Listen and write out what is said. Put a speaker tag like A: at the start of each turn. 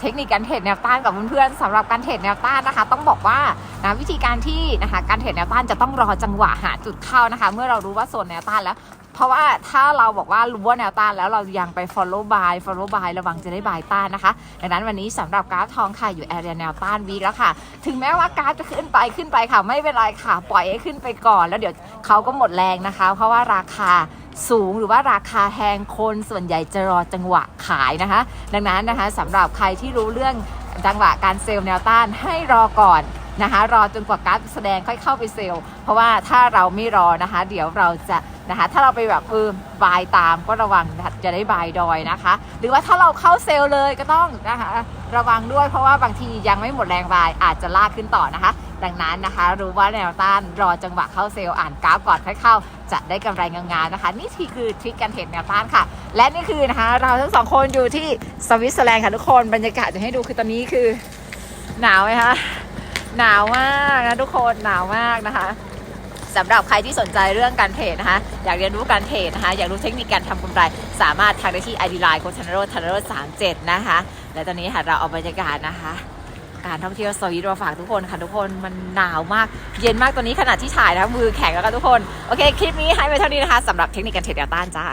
A: เทคนิคการเทรดแนวต้านกับเพื่อนๆสำหรับการเทรดแนวต้านนะคะ ต้องบอกว่านะวิธีการที่นะคะการเทรดแนวต้านจะต้องรอจังหวะหาจุดเข้านะคะ เมื่อเรารู้ว่าโซนแนวต้านแล้วเพราะว่าถ้าเราบอกว่ารู้ว่าแนวต้านแล้วเรายังไป follow buy follow buy ระวังจะได้ buy ต้านนะคะ ดังนั้นวันนี้สำหรับกราฟทองค่ะอยู่แอเรียแนวต้านวีแล้วค่ะ ถึงแม้ว่ากราฟจะขึ้นไปขึ้นไปค่ะ ไม่เป็นไรค่ะ ปล่อยให้ขึ้นไปก่อน แล้วเดี๋ยวเขาก็หมดแรงนะคะ เพราะว่าราคา สูงหรือว่าราคาแพงคนส่วนใหญ่จะรอจังหวะขายนะคะ ดังนั้นนะคะสำหรับใครที่รู้เรื่องจังหวะการเซลล์แนวต้านให้รอก่อนนะคะรอจนกว่ากราฟแสดงค่อยเข้าไปเซลล์ เพราะว่าถ้าเราไม่รอนะคะ เดี๋ยวเราจะนะคะถ้าเราไปแบบเออบายตามก็ระวังจะได้บายดอยนะคะ หรือว่าถ้าเราเข้าเซลล์เลยก็ต้องนะคะระวังด้วยเพราะว่าบางทียังไม่หมดแรงบายอาจจะลากขึ้นต่อนะคะ ดังนั้นนะคะ รู้ว่าแนวต้านรอจังหวะเข้าเซลล์อ่านกราฟก่อนค่อยเข้า จะได้กำไรงามๆนะคะ นี่คือทริคการเทรดแนวต้านค่ะ และนี่คือนะคะ เราทั้งสองคนอยู่ที่สวิตเซอร์แลนด์ค่ะทุกคนบรรยากาศจะให้ดูคือตอนนี้คือ หนาวไหมคะหนาวมากนะทุกคนหนาวมากนะคะสำหรับใครที่สนใจเรื่องการเทรดนะคะ อยากเรียนรู้การเทรดนะคะ อยากรู้เทคนิคการทำกำไร สามารถทักได้ที่ ID Line โคชนโรทันโรสามเจ็ดนะคะ และตอนนี้ค่ะเราเอาบรรยากาศนะคะ การท่องเที่ยวสวีทมาฝากทุกคนค่ะทุกคนมันหนาวมาก เย็นมากตอนนี้ขนาดที่ถ่ายนะมือแข็งแล้วกันทุกคน โอเค คลิปนี้ให้ไปเท่านี้นะคะสำหรับเทคนิคการเทรดแนวต้านจ้า